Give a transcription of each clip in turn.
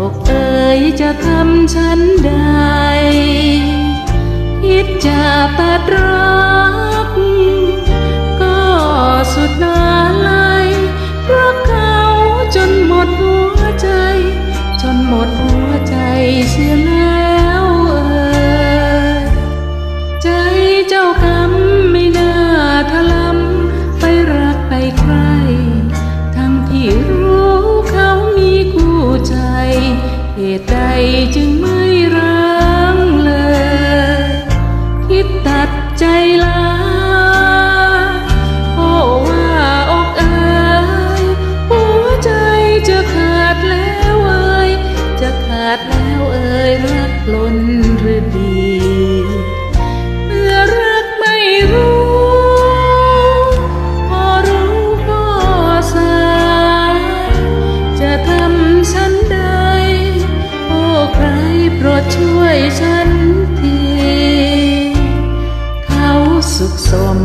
อกเอ๋ยจะทำฉันใดคิดจะตัดรัก ก็สุดนาลัยรักเขาจนหมดหัวใจ จนหมดหัวใจเสียแล้วเอ่ยใจเจ้ากรรม เหตุใดจึงไม่รังเลย คิดตัดใจลาโอ้ว่าอกเอ๋ยหัวใจจะขาดแล้วเอ่ยจะขาดแล้วเอ่ยรักล้นหรือดี โปรดช่วยฉันที เขาสุขสม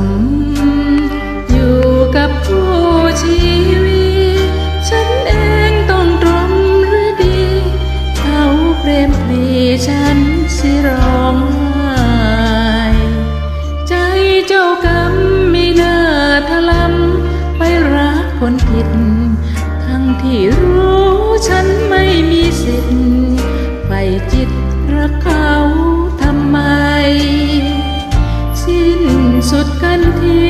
อยู่กับผู้ชีวิต ฉันเองต้องตรมหรือดี เขาเปรมปรีฉันสิร้องไห้ใจเจ้ากรรมไม่น่าทะลำไปรักคนผิด ทั้งที่รู้ เขาทำไม สิ้นสุดกันที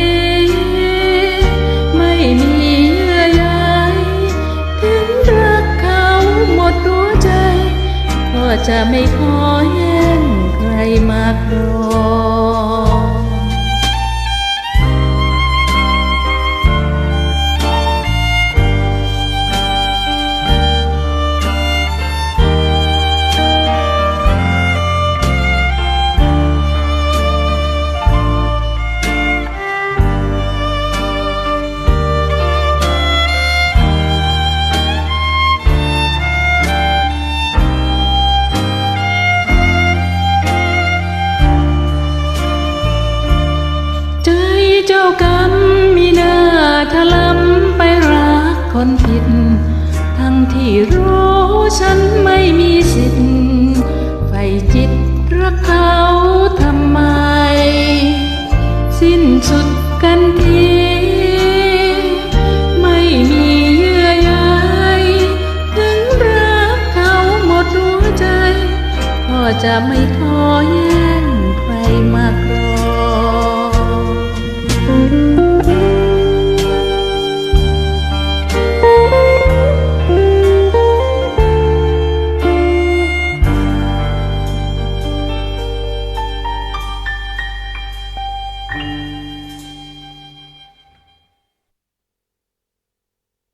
ไม่มีเยื่อใยถึงรักเขาหมดหัวใจ ก็จะไม่ขอแย่งใครมาครอ กรรมมีหน้าทะลำไปรักคนผิด ทั้งที่รู้ฉันไม่มีสิทธิ์ไฟจิตรักเขาทำไม สิ้นสุดกันทีไม่มีเยื่อใยถึงรักเขาหมดหัวใจ ก็จะไม่ข